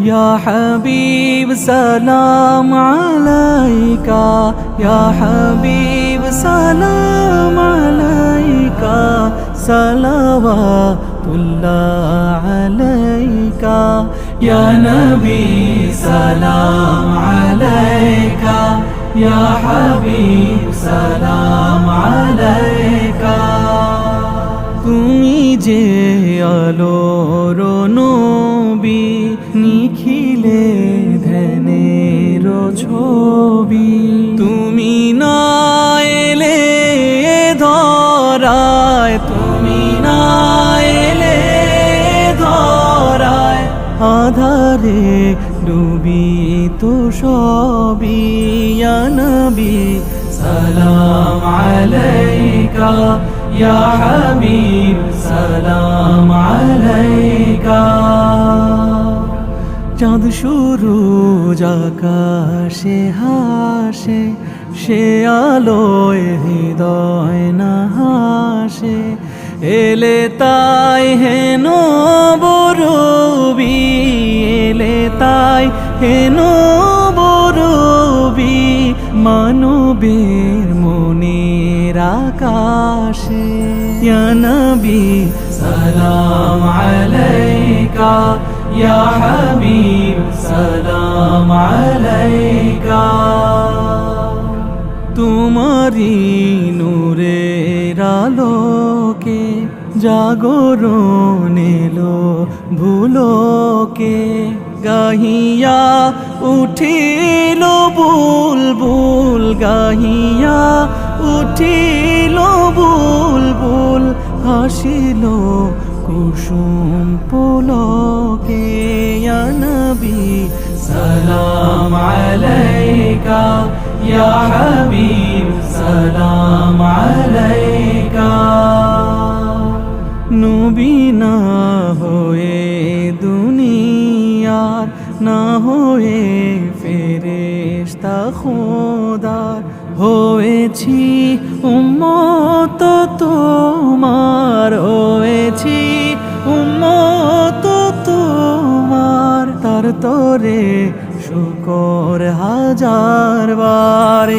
يا حبيب سلام عليك يا حبيب سلام عليك صلوات الله عليك يا نبي سلام عليك يا حبيب سلام عليك তুমি যে ছবি। তুমি না এলে ধরায়, তুমি না এলে ধরায়। আধারে ডুবি তো সবই নবী সালাম আলাইকা, ইয়া হাবিব, সালাম আলাইকা। চাঁদ শুরু, আকাশে হাসে, সে আলোয় হৃদয় না হাসে। এলে তাই হেন বরবি, এলে তাই হেন বরবি, মানবের মনের আকাশে। নবী সালাম আলাইকা ইয়া হাবিব সালাম আলাইকা তোমারি নূরের আলোকে জাগরণ এলো ভুলোকে। গাহিয়া উঠিল বুলবুল, গাহিয়া উঠিল বুলবুল, হাসিল কুসুম পুলকে সালাম আলাইকা, ইয়া হাবিব, সালাম আলাইকা। নবী না হয়ে দুনিয়ার, না হয়ে ফেরেশতা খোদার। হয়েছি উম্মত তার শুকর হাজার বার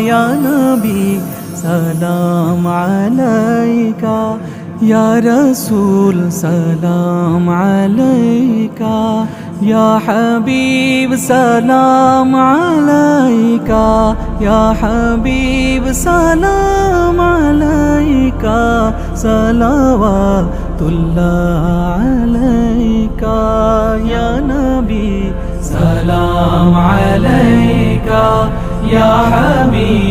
নবী, সালাম আলাইকা, ইয়া রসুল, সালাম আলাইকা, ইয়া হাবিব, সালাম আলাইকা, ইয়া হাবিব, সালাম আলাইকা, সালাওয়াতুল্লাহ আলাইকা। আলাইকা ইয়া হাবিব সালাম আলাইকা